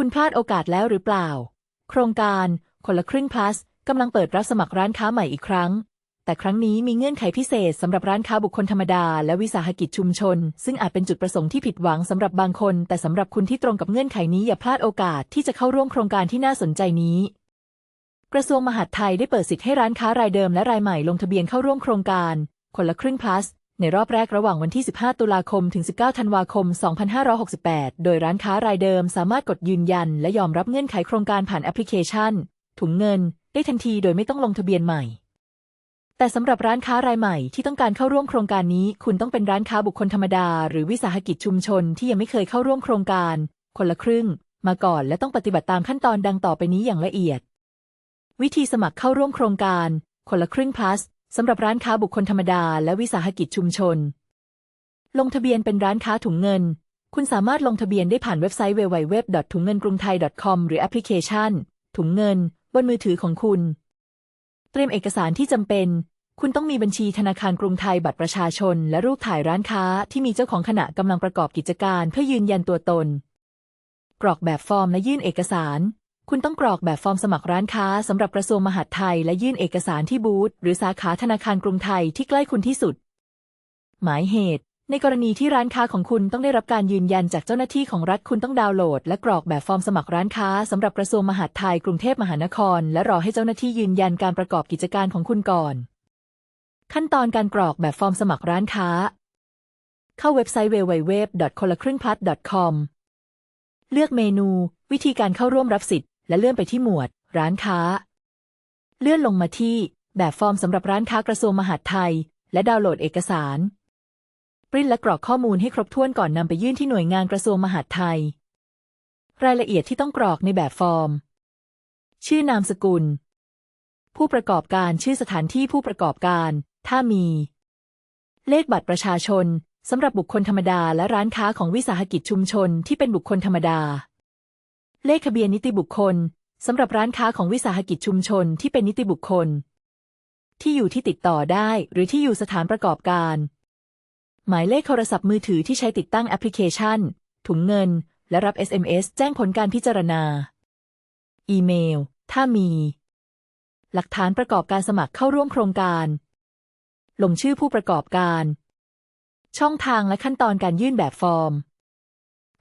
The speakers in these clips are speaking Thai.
คุณพลาดโอกาสแล้วหรือเปล่า โครงการคนละครึ่ง plus กำลังเปิดรับสมัครร้านค้าใหม่อีกครั้ง แต่ครั้งนี้มีเงื่อนไขพิเศษสำหรับร้านค้าบุคคลธรรมดา และวิสาหกิจชุมชน ซึ่งอาจเป็นจุดประสงค์ที่ผิดหวังสำหรับบางคน แต่สำหรับคุณที่ตรงกับเงื่อนไขนี้อย่าพลาดโอกาสที่จะเข้าร่วมโครงการที่น่าสนใจนี้กระทรวงมหาดไทยได้เปิดสิทธิ์ให้ร้านค้ารายเดิมและรายใหม่ลงทะเบียนเข้าร่วมโครงการ คนละครึ่ง plus ในรอบแรกระหว่างวันที่ 15 ตุลาคม ถึง 19 ธันวาคม 2568 โดยร้านค้ารายเดิมสามารถกดยืนยัน และยอมรับเงื่อนไขโครงการผ่านแอปพลิเคชัน ถุงเงิน ได้ทันทีโดยไม่ต้องลงทะเบียนใหม่ แต่สำหรับร้านค้ารายใหม่ที่ต้องการเข้าร่วมโครงการนี้ คุณต้องเป็นร้านค้าบุคคลธรรมดา หรือวิสาหกิจชุมชนที่ยังไม่เคยเข้าร่วมโครงการ คนละครึ่ง มาก่อนและต้องปฏิบัติตามขั้นตอนดังต่อไปนี้อย่างละเอียด วิธีสมัครเข้าร่วมโครงการ คนละครึ่ง plus สำหรับร้านค้าบุคคลธรรมดาและวิสาหกิจชุมชน ลงทะเบียนเป็นร้านค้าถุงเงิน คุณสามารถลงทะเบียนได้ผ่านเว็บไซต์ www. ถุงเงินกรุงไทย .com หรือแอปพลิเคชัน ถุงเงิน บนมือถือของคุณ เตรียมเอกสารที่จำเป็น คุณต้องมีบัญชีธนาคารกรุงไทยบัตรประชาชน และรูปถ่ายร้านค้าที่มีเจ้าของขณะกำลังประกอบกิจการเพื่อยืนยันตัวตน กรอกแบบฟอร์มและยื่นเอกสาร คุณต้องกรอกแบบฟอร์มสมัครร้านค้าสำหรับกระทรวงมหาดไทย และยื่นเอกสารที่บูธหรือสาขาธนาคารกรุงไทยที่ใกล้คุณที่สุด หมายเหตุ ในกรณีที่ร้านค้าของคุณต้องได้รับการยืนยันจากเจ้าหน้าที่ของรัฐคุณต้องดาวน์โหลด และกรอกแบบฟอร์มสมัครร้านค้าสำหรับกระทรวงมหาดไทยกรุงเทพมหานคร และรอให้เจ้าหน้าที่ยืนยันการประกอบกิจการของคุณก่อน ขั้นตอนการกรอกแบบฟอร์มสมัครร้านค้า เข้าเว็บไซต์ www. คนละครึ่ง plus com เลือกเมนู วิธีการเข้าร่วมรับสิทธิ และเลื่อนไปที่หมวด ร้านค้า เลื่อนลงมาที่ แบบฟอร์มสำหรับร้านค้ากระทรวงมหาดไทย และดาวน์โหลดเอกสาร ปริ้นและกรอกข้อมูลให้ครบถ้วนก่อนนำไปยื่นที่หน่วยงานกระทรวงมหาดไทย รายละเอียดที่ต้องกรอกในแบบฟอร์ม ชื่อนามสกุล ผู้ประกอบการชื่อสถานที่ผู้ประกอบการ ถ้ามี เลขบัตรประชาชนสำหรับบุคคลธรรมดาและร้านค้าของวิสาหกิจชุมชนที่เป็นบุคคลธรรมดา เลขทะเบียนนิติบุคคลสำหรับร้านค้าของวิสาหกิจชุมชนที่เป็นนิติบุคคล ที่อยู่ที่ติดต่อได้ หรือที่อยู่สถานประกอบการ หมายเลขโทรศัพท์มือถือที่ใช้ติดตั้งแอปพลิเคชัน ถุงเงิน และรับ SMS แจ้งผลการพิจารณา อีเมล ถ้ามี หลักฐานประกอบการสมัครเข้าร่วมโครงการ ลงชื่อผู้ประกอบการ ช่องทางและขั้นตอนการยื่นแบบฟอร์ม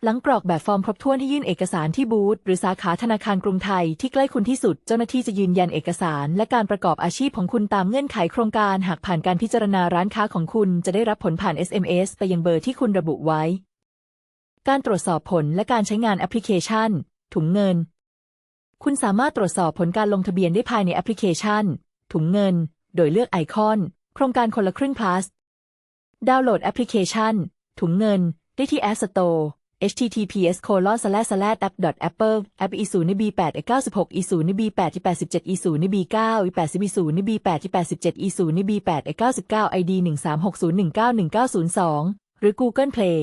หลังกรอกแบบฟอร์มครบถ้วนให้ยื่นเอกสารที่บูธหรือสาขาธนาคารกรุงไทยที่ใกล้คุณที่สุด เจ้าหน้าที่จะยืนยันเอกสาร และการประกอบอาชีพของคุณตามเงื่อนไขโครงการหากผ่านการพิจารณาร้านค้าของคุณจะได้รับผลผ่าน SMS ไปยังเบอร์ที่คุณระบุไว้ การตรวจสอบผลและการใช้งานแอปพลิเคชัน ถุงเงิน คุณสามารถตรวจสอบผลการลงทะเบียนได้ภายในแอปพลิเคชัน ถุงเงิน โดยเลือกไอคอน โครงการคนละครึ่ง plus ดาวน์โหลดแอปพลิเคชัน ถุงเงิน ได้ที่ App Store https colon slash slash app dot apple app อีศูนย์ใน b 8 96อีศูนย์ใน b 8 87อีศูนย์ใน b 9อี80อีศูนย์ใน b 8 87อีศูนย์ใน b 8 99 id 136019192หรือ Google Play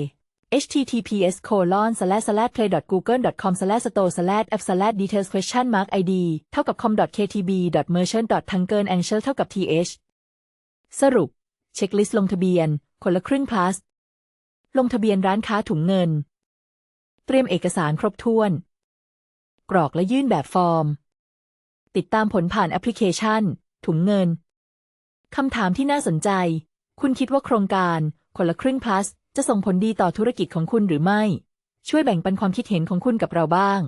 https colon slash slash play dot google dot com slash store slash app slash details question mark id เท่ากับ com dot ktb dot merchant dot tangen angel เท่ากับ th สรุป เช็คลิสต์ลงทะเบียน คนละครึ่ง plus ลงทะเบียนร้านค้าถุงเงิน เตรียมเอกสารครบถ้วน กรอกและยื่นแบบฟอร์ม ติดตามผลผ่านแอปพลิเคชัน ถุงเงิน คำถามที่น่าสนใจ คุณคิดว่าโครงการคนละครึ่ง plus จะส่งผลดีต่อธุรกิจของคุณหรือไม่ ช่วยแบ่งปันความคิดเห็นของคุณกับเราบ้าง